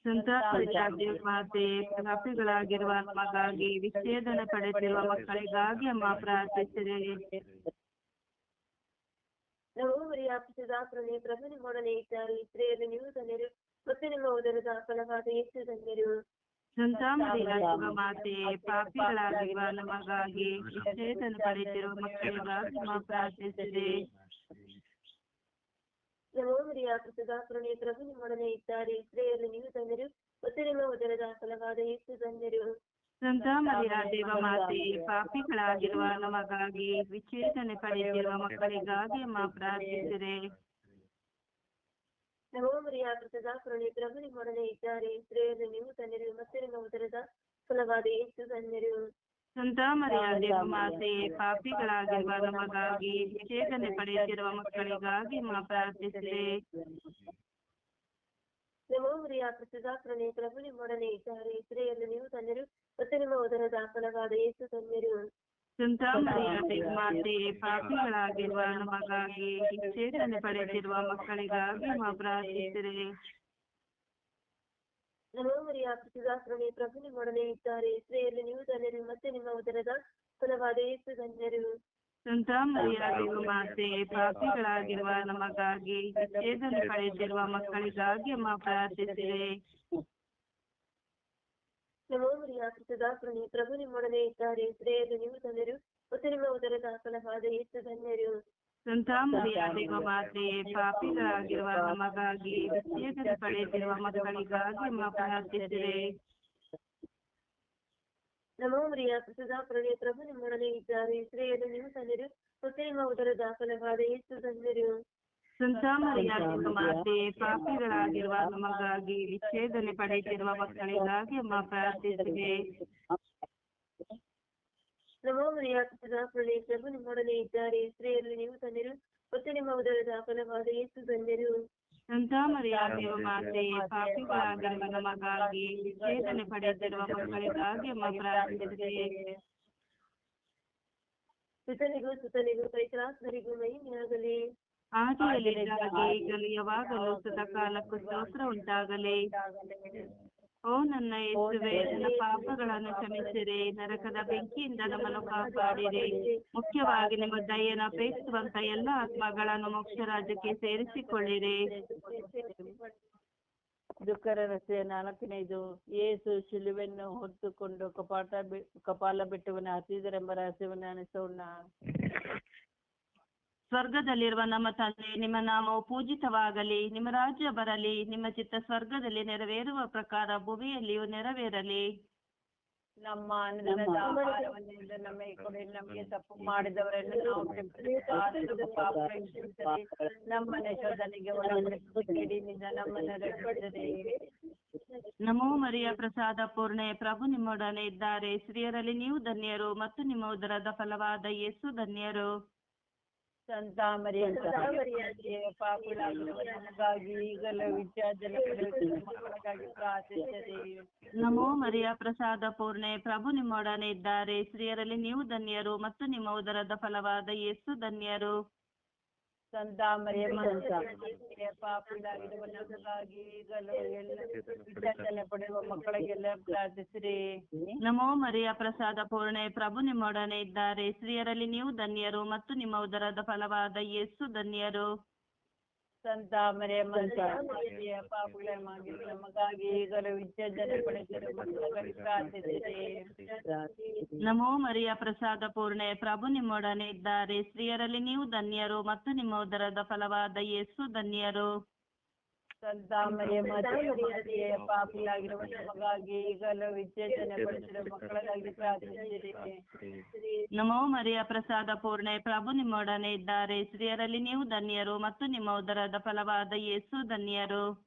ಸಂತ ಮರಿಯ ದೇವ ಮಾತೆ ಪಾಪಿಗಳಾಗಿರುವ ಮಗಾಗಿ ವಿಚ್ಛೇದನ ಪಡೆದಿರುವ ಮಕ್ಕಳಿಗಾಗಿ ಅಮ್ಮ ಪ್ರಾರ್ಥಿಸಿದೆ ಪ್ರಸಿದಾಕರಣೆ ಪ್ರಭು ನಿಮ್ಮೊಡನೆ ಇದ್ದಾರೆ. ಸ್ತ್ರೀಯಲ್ಲಿ ನೀವು ಧನ್ಯರು ಮತ್ತೆ ನಿಮ್ಮ ಉದರದ ಫಲವಾದ ಎಷ್ಟು ಧನ್ಯರು. ಸಂತ ಮರಿಯ ದೇವ ಮಾತೆ ಪಾಪಿಗಳಾಗಿರುವ ನಮಗಾಗಿ ಚೇತನ ಪಡೆದಿರುವ ಮಕ್ಕಳಿಗಾಗಿ ಪ್ರಾರ್ಥಿಸಿದೆ ನಮೋ ಪ್ರಭು ನಿಮ್ಮೊಡನೆ ಇದ್ದಾರೆ. ಸ್ತ್ರೀಯಲ್ಲಿ ನೀವು ತಂದಿರು ಮತ್ತು ನಿಮ್ಮ ಉದರದ ಫಲವಾದ ಯೇಸು ಧನ್ಯರು ಸಂತ ಮರಿಯ ದೇವ ಮಾತೆ ಪಾಪಿಗಳಾಗಿರುವ ನಮಗಾಗಿ ವಿಚೇತನೆ ಪಡೆದಿರುವ ಮಕ್ಕಳಿಗಾಗಿ ಅಮ್ಮ ಪ್ರಾರ್ಥಿಸಿರಿ ಪ್ರಭು ಮೊಡನೆ ಇದ್ದಾರೆ. ಸ್ತ್ರೀಯಲ್ಲಿ ನೀವು ತನ್ನಿರಿ ಮತ್ತೆ ನಿಮ್ಮ ಉದರದ ಫಲವಾದ ಯೇಸು ತನ್ನಿರಿ ಸಂತ ಮರಿಯ ದೇವ ಮಾತೆ ಪಾಪಿಗಳಾಗಿರುವ ನಮಗಾಗಿ ವಿಚ್ಛೇದನೆ ಪಡೆಯುತ್ತಿರುವ ಮಕ್ಕಳಿಗಾಗಿ ಮಾ ಪ್ರಾರ್ಥಿಸಿದೆ. ನಮೋ ಮರಿಯ ಪ್ರಸಿದಾಕರಣೆ ಪ್ರಭು ನಿಮ್ಮೊಡನೆ ಇದ್ದಾರೆ. ಸ್ತ್ರೀಯಲ್ಲಿ ನೀವು ಧನ್ಯರು ಮತ್ತು ನಿಮ್ಮ ಉದರದ ಫಲವಾದ ಯೇಸು ಧನ್ಯರು ಸಂತ ಮರಿಯ ದೇವ ಮಾತೆ ಪಾಪಿಗಳಾಗಿರುವ ನಮಗಾಗಿ ಚೇತನೆ ಪಡೆದಿರುವ ಮಕ್ಕಳಿಗಾಗಿ ಅಮ್ಮ ಪ್ರಾರ್ಥಿಸಿರಿ ನಮೋ ಮರಿಯ ಪ್ರಸಿದಾಕರಣೆ ಪ್ರಭು ನಿಮ್ಮೊಡನೆ ಇದ್ದಾರೆ. ಸ್ತ್ರೀಯಲ್ಲಿ ನೀವು ಧನ್ಯರು ಮತ್ತೆ ನಿಮ್ಮ ಉದರದ ಫಲವಾದ ಯೇಸು ಧನ್ಯರು. ಸಂತ ಮರಿಯ ಮಾತೆ ಪಾಪಿಗಳಾಗಿರುವ ನಮಗಾಗಿ ವಿಚ್ಛೇದನೆ ಪಡೆದಿರುವ ಮಕ್ಕಳಿಗಾಗಿ ಅಮ್ಮ ಪ್ರಾರ್ಥಿಸಿರಿ ನಮೋ ಮರಿಯ ಪ್ರಸಿದಾಕರಣೆ ಪ್ರಭು ನಿಮ್ಮೊಡನೆ ಇದ್ದಾರೆ. ಸ್ತ್ರೀಯಲ್ಲಿ ನೀವು ಧನ್ಯರು ಮತ್ತು ನಿಮ್ಮ ಉದರದ ಫಲವಾದ ಯೇಸು ಧನ್ಯರು. ಸಂತ ಮರಿಯ ದೇವ ಮಾತೆ ಪಾಪಿಗಳಾಗಿರುವ ನಮಗಾಗಿ ವಿಚ್ಛೇದನೆ ಪಡೆದಿರುವ ಮಕ್ಕಳಿಗಾಗಿ ಅಮ್ಮ ಪ್ರಾರ್ಥಿಸಿರಿ. ನಮೋ ಮರಿಯ ಪ್ರಸಿದಾಕರಣೆ ಪ್ರಭು ನಿಮ್ಮೊಡನೆ ಇದ್ದಾರೆ. ಸ್ತ್ರೀಯಲ್ಲಿ ನೀವು ಧನ್ಯರು ಮತ್ತು ನಿಮ್ಮ ಉದರದ ಫಲವಾದ ಯೇಸು ಧನ್ಯರು. ಸಂತ ಮರಿಯ ದೇವ ಮಾತೆ ಪಾಪಿಗಳಾಗಿರುವ ನಮಗಾಗಿ ವಿಚ್ಛೇದನೆ ಪಡೆಯುತ್ತಿರುವ ಮಕ್ಕಳಿಗಾಗಿ ಅಮ್ಮ ಪ್ರಾರ್ಥಿಸಿದೆ ಪ್ರಭು ನಿಮ್ಮೊಡನೆ ಇದ್ದಾರೆ. ಸ್ತ್ರೀಯಲ್ಲಿ ನೀವು ತಂದಿರು ಮತ್ತು ನಿಮ್ಮ ಉದರದ ಫಲವಾದ ಯೇಸು ತಂದಿರು. ಸಂತಾಮರಿಯಾಗಿರುವ ಮರಿಯ ದೇವ ಮಾತೆ ಪಾಪಿಗಳಾಗಿರುವ ನಮಗಾಗಿ ವಿಚ್ಛೇದನೆ ಪಡೆಯುತ್ತಿರುವ ಮಕ್ಕಳಿಗಾಗಿ ಅಮ್ಮ ಪ್ರಾರ್ಥಿಸಿದೆ ಸುತನಿಗೂ ಸುತನಿಗೂ ಪವಿತ್ರಾತ್ಮರಿಗೂ ಮಹಿಮೆಯಾಗಲಿ. ಆದಿಯಲ್ಲಿದ್ದಾಗೆ ಈಗಲೂ ಯಾವಾಗಲೂ ಸದಾಕಾಲಕ್ಕೂ ಸ್ತೋತ್ರ ಉಂಟಾಗಲಿ. ಓ ನನ್ನ ಯೇಸುವೆ ನನ್ನ ಪಾಪಗಳನ್ನು ಕ್ಷಮಿಸಿರಿ. ನರಕದ ಬೆಂಕಿಯಿಂದ ನಮ್ಮನ್ನು ಕಾಪಾಡಿರಿ. ಮುಖ್ಯವಾಗಿ ನಿಮ್ಮ ದಯೆಯನ್ನು ಅಪೇಕ್ಷಿಸುವಂತ ಎಲ್ಲ ಆತ್ಮಗಳನ್ನು ಮೋಕ್ಷ ರಾಜ್ಯಕ್ಕೆ ಸೇರಿಸಿಕೊಳ್ಳಿರಿ. ದುಃಖರ ರಸ್ತೆಯ ನಾಲ್ಕನೇದು ಯೇಸು ಶಿಲುವೆಯನ್ನು ಹೊತ್ತುಕೊಂಡು ಕಪಾಟ ಬಿ ಕಪಾಲ ಬೆಟ್ಟವನ್ನು ಹತ್ತಿದರೆಂಬ ರಹಸ್ಯವನ್ನು ಅನಿಸೋಣ. ಸ್ವರ್ಗದಲ್ಲಿರುವ ನಮ್ಮ ತಂದೆ ನಿಮ್ಮ ನಾಮವು ಪೂಜಿತವಾಗಲಿ ನಿಮ್ಮ ರಾಜ್ಯ ಬರಲಿ ನಿಮ್ಮ ಚಿತ್ತ ಸ್ವರ್ಗದಲ್ಲಿ ನೆರವೇರುವ ಪ್ರಕಾರ ಭುವಿಯಲ್ಲಿಯೂ ನೆರವೇರಲಿ. ನಮ್ಮ ನಮಗೆ ಕೊಡಿ ನಮಗೆ ತಪ್ಪು ಮಾಡಿದವರನ್ನು. ನಮ್ಮನ್ನ ಶೋಧನೆಗೆ ಒಳಪಡಿಸಬೇಡಿನಿಂದ ನಮ್ಮನ್ನು ರಕ್ಷಿಸಿರಿ ನಮೋ ಮರಿಯ ಪ್ರಸಾದ ಪೂರ್ಣೆ ಪ್ರಭು ನಿಮ್ಮೊಡನೆ ಇದ್ದಾರೆ. ಸ್ತ್ರೀಯರಲ್ಲಿ ನೀವು ಧನ್ಯರು ಮತ್ತು ನಿಮ್ಮ ಉದರದ ಫಲವಾದ ಯೇಸು ಧನ್ಯರು. ಸಂತ ಅಂತ. ನಮಗಾಗಿ ಈಗಲೂ ಮಕ್ಕಳಿಗಾಗಿ ಪ್ರಾರ್ಥಿಸಿರಿ ನಮೋ ಮರಿಯ ಪ್ರಸಾದ ಪೂರ್ಣೆ. ಪ್ರಭು ನಿಮ್ಮೊಡನೆ ಇದ್ದಾರೆ. ಸ್ತ್ರೀಯರಲ್ಲಿ ನೀವು ಧನ್ಯರು ಮತ್ತು ನಿಮ್ಮ ಉದರದ ಫಲವಾದ ಯೇಸು ಧನ್ಯರು. ಸಂತ ಮರಿಯ ಪಾಪುಳಾಗಿರುವ ನಮಗಾಗಿ ಈಗಲೂ ಎಲ್ಲ ವಿಚಾರದಲ್ಲಿ ಪಡೆಯುವ ಮಕ್ಕಳಿಗೆಲ್ಲ ಪ್ರಾರ್ಥಿಸಿರಿ. ನಮೋ ಮರಿಯ ಪ್ರಸಾದ ಪೂರ್ಣೆ. ಪ್ರಭು ನಿಮ್ಮೊಡನೆ ಇದ್ದಾರೆ. ಸ್ತ್ರೀಯರಲ್ಲಿ ನೀವು ಧನ್ಯರು ಮತ್ತು ನಿಮ್ಮ ಉದರದ ಫಲವಾದ ಯೇಸು ಧನ್ಯರು. ಸಂತ ಮರಿಯ ಮರಿಯ ಮಾಗಿ ನಮಗಾಗಿ ಈಗಲೂ ನಮೋ ಮರಿಯ ಪ್ರಸಾದ ಪೂರ್ಣೆ ಪ್ರಭು ನಿಮ್ಮೊಡನೆ ಇದ್ದಾರೆ. ಸ್ತ್ರೀಯರಲ್ಲಿ ನೀವು ಧನ್ಯರು ಮತ್ತು ನಿಮ್ಮ ಉದರದ ಫಲವಾದ ಯೇಸು ಧನ್ಯರು. ಸಂತ ಮರಿಯ ಮರಿಯ ಪಾಪಿಯಾಗಿರುವ ನಮಗಾಗಿ ಈಗಲೂ ವಿಚ್ಛೇದನೆ ಪಡಿಸಿರುವ ಮಕ್ಕಳಿಗಾಗಿ ಪ್ರಾರ್ಥಿಸಿರಿ ನಮೋ ಮರಿಯ ಪ್ರಸಾದ ಪೂರ್ಣೆ. ಪ್ರಭು ನಿಮ್ಮೊಡನೆ ಇದ್ದಾರೆ. ಸ್ತ್ರೀಯರಲ್ಲಿ ನೀವು ಧನ್ಯರು ಮತ್ತು ನಿಮ್ಮ ಉದರದ ಫಲವಾದ ಯೇಸು ಧನ್ಯರು.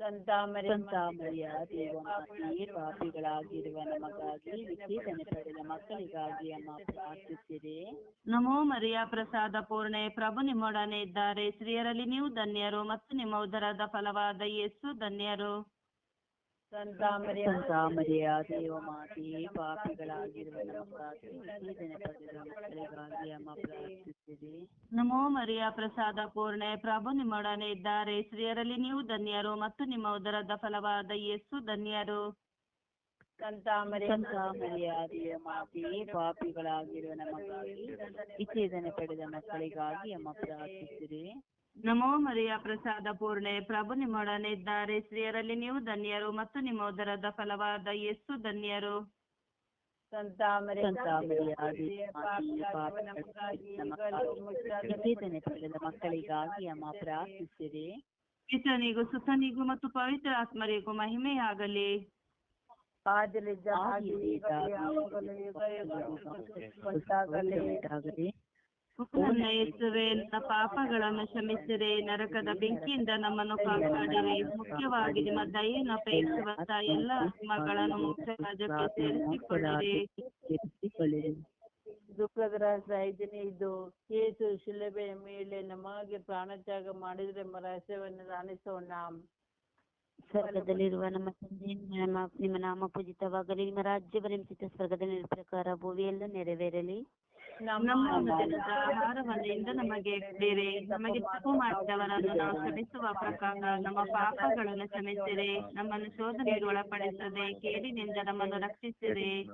ಸಂತ ಮರಿಯ ಸಂತ ಮರಿಯ ದೇವಮಾತೆ ಪಾಪಿಗಳಾಗಿರುವ ನಮಗಾಗಿ ವಿಚ್ಛೇದನೆ ಪಡೆದ ಮಕ್ಕಳಿಗಾಗಿ ಅಮ್ಮ ಪ್ರಾರ್ಥಿಸಿರಿ. ನಮೋ ಮರಿಯ ಪ್ರಸಾದ ಪೂರ್ಣೆ ಪ್ರಭು ನಿಮ್ಮೊಡನೆ ಇದ್ದಾರೆ. ಸ್ತ್ರೀಯರಲ್ಲಿ ನೀವು ಧನ್ಯರು ಮತ್ತು ನಿಮ್ಮ ಉದರದ ಫಲವಾದ ಯೇಸು ಧನ್ಯರು. ಸಂತ ಮರಿಯ ದೇವ ಮಾತಿ ದೇವಮಾತೆ ಪಾಪಿಗಳಾಗಿರುವ ನಮಗಾಗಿ ಅಮ್ಮ ಪ್ರಾರ್ಥಿಸಿರಿ ನಮೋ ಮರಿಯ ಪ್ರಸಾದ ಪೂರ್ಣೆ ಪ್ರಭು ನಿಮ್ಮೊಡನೆ ಇದ್ದಾರೆ. ಸ್ತ್ರೀಯರಲ್ಲಿ ನೀವು ಧನ್ಯರು ಮತ್ತು ನಿಮ್ಮ ಉದರದ ಫಲವಾದ ಯೇಸು ಧನ್ಯರು. ಸಂತ ಮರಿಯ ಸಂತ ಮರಿಯ ದೇವಮಾತೆ ಪಾಪಿಗಳಾಗಿರುವ ನಮಗಾಗಿ ವಿಚ್ಛೇದನೆ ಪಡೆದ ಮಕ್ಕಳಿಗಾಗಿ ಅಮ್ಮ ಪ್ರಾರ್ಥಿಸಿರಿ ನಮೋ ಮರಿಯ ಪ್ರಸಾದ ಪೂರ್ಣೆ ಪ್ರಭು ನಿಮ್ಮೊಡನೆ ಇದ್ದಾರೆ. ಸ್ತ್ರೀಯರಲ್ಲಿ ನೀವು ಧನ್ಯರು ಮತ್ತು ನಿಮ್ಮ ಉದರದ ಫಲವಾದ ಯೇಸು ಧನ್ಯರು. ಮಕ್ಕಳಿಗಾಗಿ ಅಮ್ಮ ಪ್ರಾರ್ಥಿಸಿರಿ. ಪಿತನಿಗೂ ಸುತನಿಗೂ ಮತ್ತು ಪವಿತ್ರ ಆತ್ಮರಿಗೂ ಮಹಿಮೆಯಾಗಲಿ ಆದಲಿದ್ದ ನನ್ನ ಯೇಸುವೆ ನನ್ನ ಪಾಪಗಳನ್ನು ಕ್ಷಮಿಸಿರಿ. ನರಕದ ಬೆಂಕಿಯಿಂದ ನಮ್ಮನ್ನು ಕಾಪಾಡಿರಿ. ಮುಖ್ಯವಾಗಿ ನಿಮ್ಮ ದಯೆಯನ್ನು ಅಪೇಕ್ಷಿಸುವಂತ ಎಲ್ಲ ಆತ್ಮಗಳನ್ನು ಮುಖ್ಯ ರಾಜ್ಯಕ್ಕೆ ಸೇರಿಸಿಕೊಳ್ಳಿರಿ. ಸೇರಿಸಿಕೊಳ್ಳಿರಿ ದುಃಖದ ರಹಸ್ಯ ಇದು. ಕೇಸು ಶಿಲುಬೆಯ ಮೇಲೆ ನಮಗೆ ಪ್ರಾಣತ್ಯಾಗ ಮಾಡಿದ್ರೆ ಎಂಬ ರಹಸ್ಯವನ್ನು ಧ್ಯಾನಿಸೋಣ ಸ್ವರ್ಗದಲ್ಲಿರುವ ನಮ್ಮ ತಂದೆ ನಿಮ್ಮ ನಿಮ್ಮ ನಾಮ ಪೂಜಿತವಾಗಲಿ. ನಿಮ್ಮ ರಾಜ್ಯ ಬರೆಸಿದ ಸ್ವರ್ಗದಲ್ಲಿ ಪ್ರಕಾರ ಭೂಮಿಯಲ್ಲೂ ನೆರವೇರಲಿ. ನಮ್ಮ ನಮಗೆ ಬೇರೆ, ನಮಗೆ ತಪ್ಪು ಮಾಡಿದವರನ್ನು ನಾವು ಕ್ಷಮಿಸುವ ಪ್ರಕಾರ ನಮ್ಮ ಪಾಪಗಳನ್ನು ಕ್ಷಮಿಸಿರಿ, ನಮ್ಮನ್ನು ಶೋಧನೆಗೆ ಒಳಪಡಿಸದೆ, ಕೇಡಿನಿಂದ ನಮ್ಮನ್ನು ರಕ್ಷಿಸಿರಿ.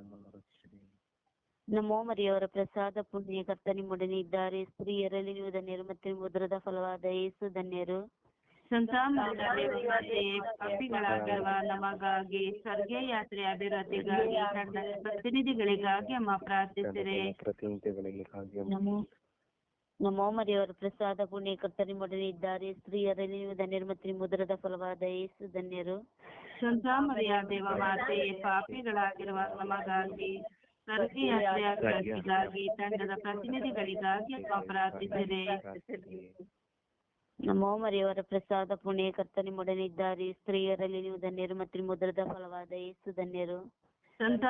ನಮೋ ಮರಿಯವರ ಪ್ರಸಾದ ಪುಣ್ಯ ಕರ್ತ ನಿಮ್ಮೊಡನೆ ಇದ್ದಾರೆ ಸ್ತ್ರೀಯರಲ್ಲಿ ನೀವು ಧನ್ಯರು ಮತ್ತು ಮುದ್ರದ ಫಲವಾದ ಏಸು ಧನ್ಯರು. ಸಂತಾನದಲ್ಲಿರುವಂತೆಯೇ ಪಾಪಿಗಳಾಗಿರುವ ನಮಗಾಗಿ ಸ್ವರ್ಗೀಯ ಯಾತ್ರೆ ಅಭಿವೃದ್ಧಿಗಾಗಿ ತಂಡ ಪ್ರತಿನಿಧಿಗಳಿಗಾಗಿ ಅಮ್ಮ. ಪ್ರಾರ್ಥಿಸಿರಿ ನಮೋ ನಮೋ ಮರಿಯವರ ಪ್ರಸಾದ ಪುಣ್ಯ ಕರ್ತ ನಿಮ್ಮೊಡನೆ ಇದ್ದಾರೆ ಸ್ತ್ರೀಯರಲ್ಲಿ ನೀವು ಧನ್ಯರು ಮತ್ತು ನಿಮ್ಮ ಫಲವಾದ ಯೇಸು ಧನ್ಯರು. ಸಂತಾಮರಿಯ ದೇವ ಮಾತೆ ಪಾಪಿಗಳಾಗಿರುವ ನಮಗಾಗಿ ಸ್ವರ್ಗೀಯ ಯಾತ್ರೆ ಅಭಿವೃದ್ಧಿಗಾಗಿ ತಂಡದ ಪ್ರತಿನಿಧಿಗಳಿಗಾಗಿ ಅಮ್ಮ ಪ್ರಾರ್ಥಿಸಿರಿ ನಮೋ ಮರಿಯವರ ಪ್ರಸಾದ ಪುಣ್ಯ ಕರ್ತ ನಿಮ್ಮೊಡನೆ ಇದ್ದಾರೆ. ಸ್ತ್ರೀಯರಲ್ಲಿ ನೀವು ಧನ್ಯರು ಮತ್ತು ಮುದ್ರದ ಫಲವಾದ ಯೇಸು ಧನ್ಯರು. ಸಂತ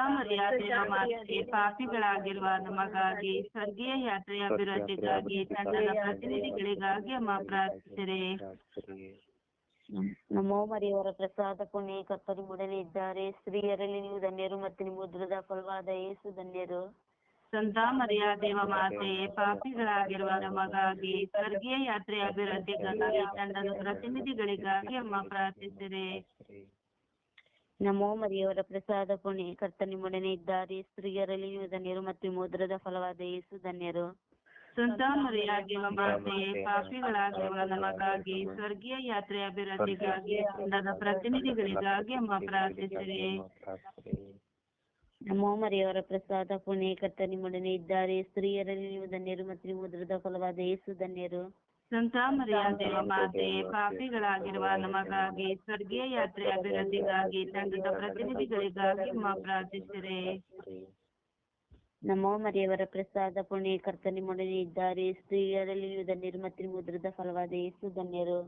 ಮಾತೆ ಪಾಪಿಗಳಾಗಿರುವ ನಮಗಾಗಿ ಸ್ವರ್ಗೀಯ ಯಾತ್ರೆಯ ಅಭಿವೃದ್ಧಿಗಾಗಿ ತಂಡದ ಪ್ರತಿನಿಧಿಗಳಿಗಾಗಿ ಅಮ್ಮ ಪ್ರಾರ್ಥಿಸಿರಿ. ನಮ್- ಮರಿಯವರ ಪ್ರಸಾದ ಪುಣ್ಯ ಕರ್ತ ನಿಮ್ಮೊಡನೆ ಇದ್ದಾರೆ. ಸ್ತ್ರೀಯರಲ್ಲಿ ನೀವು ಧನ್ಯರು ಮತ್ತು ನಿಮ್ಮ ಉದ್ರದ ಫಲವಾದ ಯೇಸು ಧನ್ಯರು. ಸಂತಾಮರಿಯ ದೇವ ಮಾತೆ ಪಾಪಿಗಳಾಗಿರುವ ನಮಗಾಗಿ ಸ್ವರ್ಗೀಯ ಯಾತ್ರೆ ಅಭಿವೃದ್ಧಿಗಾಗಿ ತಂಡದ ಪ್ರತಿನಿಧಿಗಳಿಗಾಗಿ ಅಮ್ಮ ಪ್ರಾರ್ಥಿಸಿರಿ. ನಮೋ ಮರಿಯವರ ಪ್ರಸಾದ ಪುಣೆ ಕರ್ತ ನಿಮ್ಮೊಡನೆ ಇದ್ದಾರೆ. ಸ್ತ್ರೀಯರಲ್ಲಿ ನೀವು ಧನ್ಯರು ಮತ್ತು ಮೋದ್ರದ ಫಲವಾದ ಯೇಸು ಧನ್ಯರು. ಸಂತ ಮಾತೆಯೇ ಪಾಪಿಗಳಾಗಿರುವ ನಮಗಾಗಿ ಸ್ವರ್ಗೀಯ ಯಾತ್ರೆಯ ಅಭಿವೃದ್ಧಿಗಾಗಿ ತಂಡದ ಪ್ರತಿನಿಧಿಗಳಿಗಾಗಿ ಅಮ್ಮ ಪ್ರಾರ್ಥಿಸಿರಿ. ನಮೋ ಮರಿಯವರ ಪ್ರಸಾದ ಪುಣೆ ಕರ್ತ ನಿಮ್ಮೊಡನೆ ಇದ್ದಾರೆ. ಸ್ತ್ರೀಯರಲ್ಲಿ ನೀವು ಧನ್ಯರು ಮತ್ತು ನಿಮ್ಮ ಉದರದ ಫಲವಾದ ಯೇಸು ಧನ್ಯರು. ಸಂತ ಮರಿಯಾಗಿರುವ ಮಾತೆ ಪಾಪಿಗಳಾಗಿರುವ ನಮಗಾಗಿ ಸ್ವರ್ಗೀಯ ಯಾತ್ರೆಯ ಅಭಿವೃದ್ಧಿಗಾಗಿ ತಂಡದ ಪ್ರತಿನಿಧಿಗಳಿಗಾಗಿ ಪ್ರಾರ್ಥಿಸಿರಿ. ನಮೋ ಮರಿಯವರ ಪ್ರಸಾದ ಪುಣೆ ಕರ್ತನೆ ನಿಮ್ಮೊಡನೆ ಇದ್ದಾರೆ. ಸ್ತ್ರೀಯರಲ್ಲಿ ನೀವು ಧನ್ಯರು ಮತ್ತು ನಿಮ್ಮ ಉದರದ ಫಲವಾದ ಯೇಸು ಧನ್ಯರು.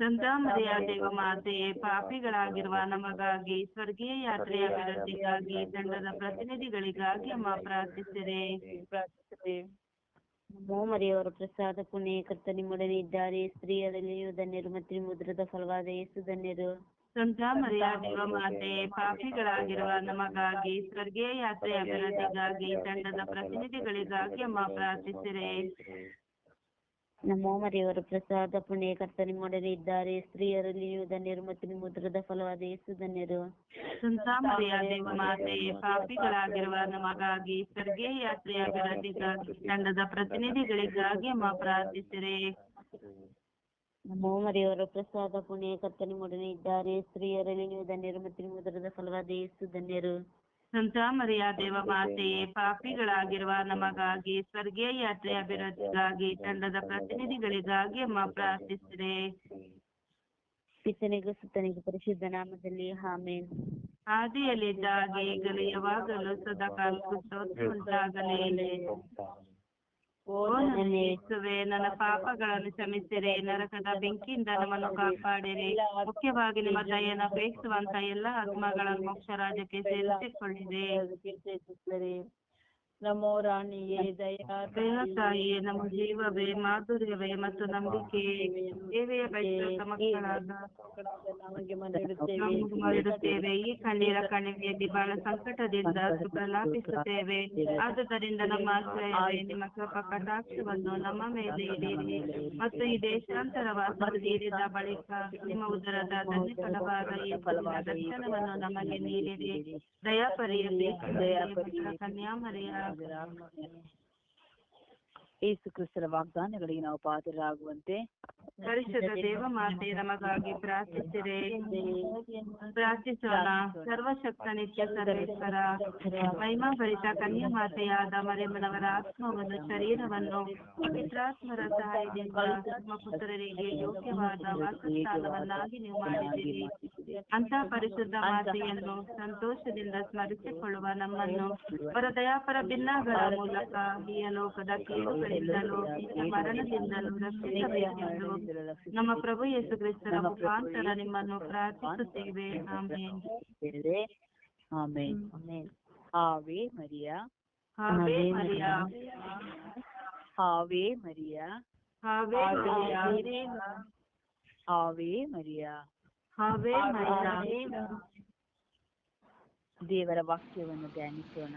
ಸಂತ ಮರಿಯಾದೇವ ಮಾತೆ ಪಾಪಿಗಳಾಗಿರುವ ನಮಗಾಗಿ ಸ್ವರ್ಗೀಯ ಯಾತ್ರೆಯ ಅಭಿವೃದ್ಧಿಗಾಗಿ ತಂಡದ ಪ್ರತಿನಿಧಿಗಳಿಗಾಗಿ ಅಮ್ಮ ಪ್ರಾರ್ಥಿಸಿದೆ ಮೋಮರಿಯವರ ಪ್ರಸಾದ ಪುಣ್ಯ ಕರ್ತ ನಿಮ್ಮೊಡನೆ ಇದ್ದಾರೆ. ಸ್ತ್ರೀಯರಲ್ಲಿಯೂ ಧನ್ಯರು ಮತ್ತು ಮುದ್ರದ ಫಲವಾದ ಯೇಸು ಧನ್ಯರು. ಮರಿಯಾ ದೇವ ಮಾತೆ ಪಾಪಿಗಳಾಗಿರುವ ನಮಗಾಗಿ ಸ್ವರ್ಗೀಯ ಯಾತ್ರೆಯ ಅಭಿವೃದ್ಧಿಗಾಗಿ ತಂಡದ ಪ್ರತಿನಿಧಿಗಳಿಗಾಗಿ ಅಮ್ಮ ಪ್ರಾರ್ಥಿಸಿರಿ ನಮೋ ಮರಿಯವರು ಪ್ರಸಾದ ಪುಣೆ ಕರ್ತನೆ ನಿಮ್ಮೊಡನೆ ಇದ್ದಾರೆ. ಸ್ತ್ರೀಯರಲ್ಲಿ ನೀವು ಧನ್ಯರು ಮತ್ತು ನಿಮ್ಮ ಉದರದ ಫಲವಾದ ಯೇಸು ಧನ್ಯರು. ಸಂತ ಪಾಪಿಗಳಾಗಿರುವ ನಮಗಾಗಿ ಸ್ವರ್ಗೀಯ ಯಾತ್ರೆಯ ತಂಡದ ಪ್ರತಿನಿಧಿಗಳಿಗಾಗಿ ಅಮ್ಮ ಪ್ರಾರ್ಥಿಸಿರಿ. ನಮೋ ಮರಿಯವರ ಪ್ರಸಾದ ಪುಣೆ ಕರ್ತನೆ ನಿಮ್ಮೊಡನೆ ಇದ್ದಾರೆ. ಸ್ತ್ರೀಯರಲ್ಲಿ ನೀವು ಧನ್ಯರು ಮತ್ತು ನಿಮ್ಮ ಉದರದ ಫಲವಾದ ಯೇಸು ಧನ್ಯರು. ಸಂತ ಮರಿಯಾದೇವ ಮಾತೆಯೇ ಪಾಪಿಗಳಾಗಿರುವ ನಮಗಾಗಿ ಸ್ವರ್ಗೀಯ ಯಾತ್ರೆಯ ಅಭಿವೃದ್ಧಿಗಾಗಿ ತಂಡದ ಪ್ರತಿನಿಧಿಗಳಿಗಾಗಿ ಅಮ್ಮ ಪ್ರಾರ್ಥಿಸಿದೆ. ಪಿತನಿಗೂ ಸುತ್ತನಿಗೂ ಪರಿಶುದ್ಧ ನಾಮದಲ್ಲಿ ಆಮೇನ್. ಆದಿಯಲ್ಲಿದ್ದ ಹಾಗೆ ಈಗಲೂ ಯಾವಾಗಲೂ ಸದಾಕಾಲಕ್ಕೂ ಸ್ತೋತ್ರ ಉಂಟಾಗಲಿ ಓ ನನ್ನ ಯೇಸುವೆ ನನ್ನ ಪಾಪಗಳನ್ನು ಕ್ಷಮಿಸಿರಿ. ನರಕದ ಬೆಂಕಿಯಿಂದ ನಮ್ಮನ್ನು ಕಾಪಾಡಿರಿ. ಮುಖ್ಯವಾಗಿ ನಿಮ್ಮ ದಯೆಯನ್ನು ಅಪೇಕ್ಷಿಸುವಂತ ಎಲ್ಲ ಆತ್ಮಗಳನ್ನು ಮೋಕ್ಷ ರಾಜ್ಯಕ್ಕೆ ಸೇರಿಸಿಕೊಳ್ಳಿರಿ. ನಮೋ ರಾಣಿಯೇ ದಯಾ ದಯ ತಾಯಿಯೇ ನಮ್ಮ ಜೀವವೇ ಮಾಧುರ್ಯವೇ ಮತ್ತು ನಂಬಿಕೆ ದೇವಿಯ ನಮಗೆ ಈ ಕಣ್ಣೀರ ಕಣಿವೆಯಲ್ಲಿ ಬಹಳ ಸಂಕಟದಿಂದ ಪ್ರಲಾಪಿಸುತ್ತೇವೆ ಆದುದರಿಂದ ನಮ್ಮ ಆಶ್ರಯವೇ ನಿಮ್ಮ ಸ್ವಲ್ಪ ಕಟಾಕ್ಷವನ್ನು ನಮ್ಮ ಮೇಲೆ ಇಡೀರಿ. ಮತ್ತು ಈ ದೇಶಾಂತರ ವಾಸ ತೀರಿದ ಬಳಿಕ ನಿಮ್ಮ ಉದರದ ಧನ್ಯ ಫಲವಾದ ಈ ದರ್ಶನವನ್ನು ನಮಗೆ ನೀಡಿರಿ. ದಯಾಪರಿಯಲ್ಲಿ ಕನ್ಯಾಮರಿಯ ಯೇಸು ಕ್ರಿಸ್ತರ ವಾಗ್ದಾನಗಳಿಗೆ ನಾವು ಪಾತ್ರರಾಗುವಂತೆ ಪರಿಶುದ್ಧ ದೇವ ಮಾತೆ, ನಮಗಾಗಿ ಪ್ರಾರ್ಥಿಸಿರೆ. ಪ್ರಾರ್ಥಿಸೋಣ. ಸರ್ವಶಕ್ತ ನಿತ್ಯ ಸರ್ವೇಶ್ವರ ಮಹಿಮಾ ಭರಿತ ಕನ್ಯಾ ಮಾತೆಯಾದ ಮರೆಮನವರ ಆತ್ಮವನ್ನು, ಶರೀರವನ್ನು ಪಿತ್ರಾತ್ಮರ ಸಹಾಯದಿಂದ ನಮ್ಮ ಪುತ್ರರಿಗೆ ಯೋಗ್ಯವಾದ ವಾಸಸ್ಥಾನವನ್ನಾಗಿ ನೀವು ಮಾಡಿದ್ದೀರಿ. ಅಂತ ಪರಿಶುದ್ಧ ಮಾತೆಯನ್ನು ಸಂತೋಷದಿಂದ ಸ್ಮರಿಸಿಕೊಳ್ಳುವ ನಮ್ಮನ್ನು ವರದಯಾಪರ ಭಿನ್ನಗಳ ಮೂಲಕ ಈ ಲೋಕದ ಕೇಳುಗಳಿಂದಲೂ ಮರಣದಿಂದಲೂ ರಕ್ಷಿಸಬೇಕೆಂದು ನಮ್ಮ ಪ್ರಭು ಯೇಸು ಕ್ರಿಸ್ತರ ಮುಖಾಂತರ ನಿಮ್ಮನ್ನು ಪ್ರಾರ್ಥಿಸುತ್ತೇವೆ ಆಮೇನ್ ಹೇಳಿದೆ ಆಮೇನ್ ಆವೆ ಮರಿಯ ಹಾವೇ ಮರಿಯಾ ಆವೆ ಮರಿಯ ಹಾವೇ ಮರಿಯಾ ಆವೆ ಮರಿಯ ಹಾವೇ ಮರಿಯಾ ದೇವರ ವಾಕ್ಯವನ್ನು ಧ್ಯಾನಿಸೋಣ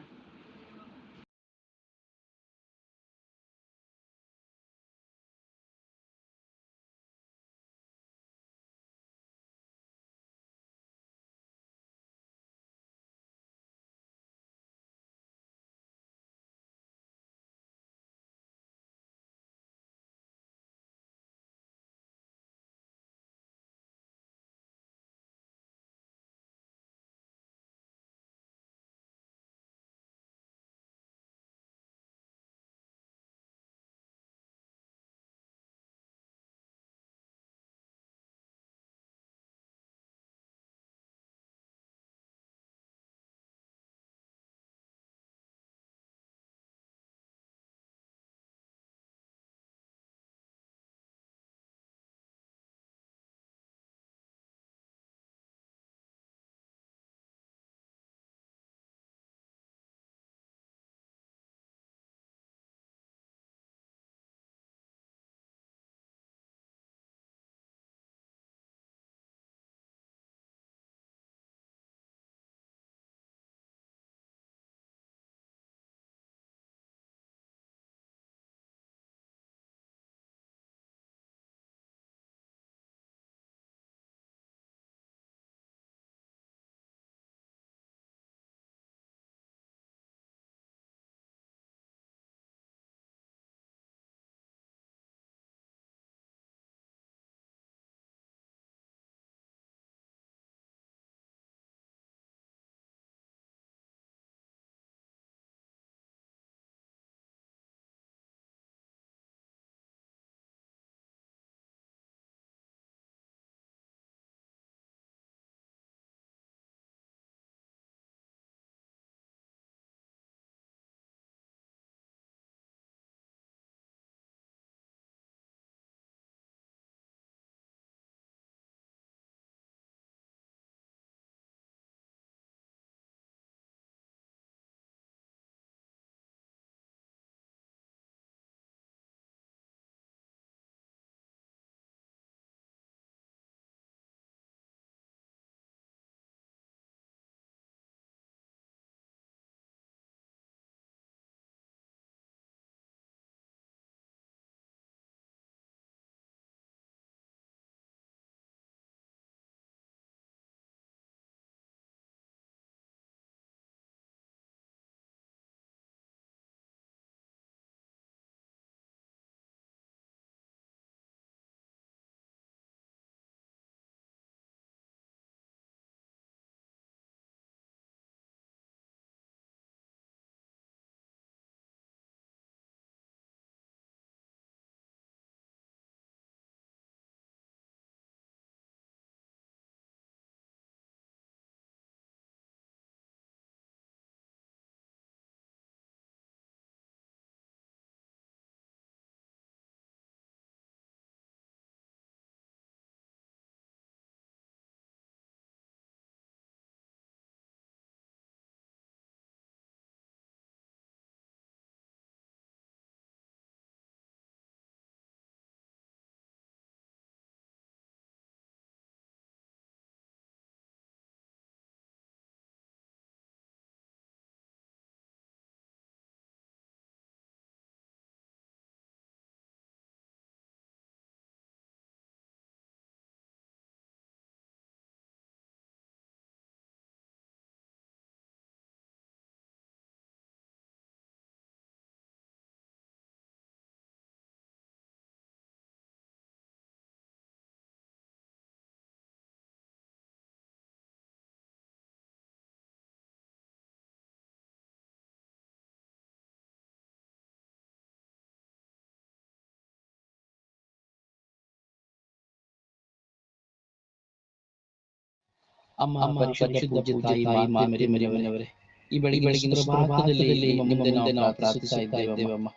ಅಮ್ಮ ಪರಿಶುದ್ಧ ಪೂಜ್ಯ ತಾಯಿ ಮಾತೆ ಮರಿ ಮರಿಯವರೇ ಈ ಬೆಳಿಗ್ಗೆ ಬೆಳಗಿನ ಪ್ರಭಾತದಲ್ಲಿ ನಿಮ್ಮ ಮುಂದೆ ನಾವು ಪ್ರಾರ್ಥಿಸ್ತಾ ಇದ್ದೇವಮ್ಮ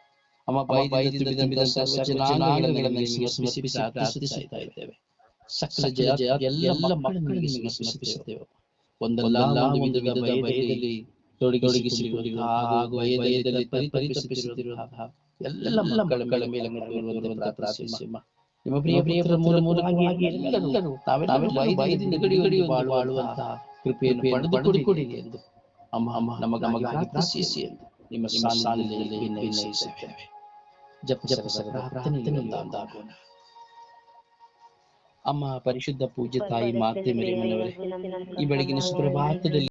ಅಮ್ಮ. ಬಾಯಿದಿಂದ ತುಂಬಿದಂತ ಸರ್ವಜನಾಂಗಗಳನ್ನು ನಿಮಗೆ ಸಮರ್ಪಿಸಿ ಪ್ರಾರ್ಥಿಸ್ತಾ ಇದ್ದೇವೆ. ಸಕಲ ಜಯ ಜಯ ಎಲ್ಲ ಮಕ್ಕಳಿಗೆ ನಿಮಗೆ ಸಮರ್ಪಿಸುತ್ತೇವೆ. ಒಂದಲ್ಲ ಒಂದು ವಿಧದ ಭಯದಲ್ಲಿ ತೊಡಗಿಸಿರುವಂತಹ ಹಾಗೂ ಭಯದಲ್ಲಿ ಪರಿತಪಿಸುತ್ತಿರುವಂತಹ ಎಲ್ಲ ಮಕ್ಕಳ ಮೇಲೆ ಪ್ರಾರ್ಥಿಸಿ ಅಮ್ಮ. ನಿಮ್ಮ ಪ್ರಿಯ ಪ್ರಿಯ ಮೂಲ ಮೂಲವಾಗಿ ಎಲ್ಲರೂ ತಾವೆಲ್ಲರೂ ಗಡಿ ಬಾಳುವಂತಹ ಕೃಪೆಯನ್ನು ಪಡೆದುಕೊಡಿ ಕೊಡಿ ಎಂದು. ಅಮ್ಮ ಅಮ್ಮ ನಮಗ ನಮಗಾಗಿ ಪ್ರಾರ್ಥಿಸಿ ಎಂದು. ನಿಮ್ಮ ಸಾಲಿನಲ್ಲಿ ವಿನಯಿಸುತ್ತೇವೆ ಜಪ ಜಪ ಒಂದಾಗೋಣ. ಅಮ್ಮ ಪರಿಶುದ್ಧ ಪೂಜೆ ತಾಯಿ ಮಾತೆ ಮರಿಯಮ್ಮನವರೇ ಈ ಬೆಳಗಿನ ಸುಪ್ರಭಾತದಲ್ಲಿ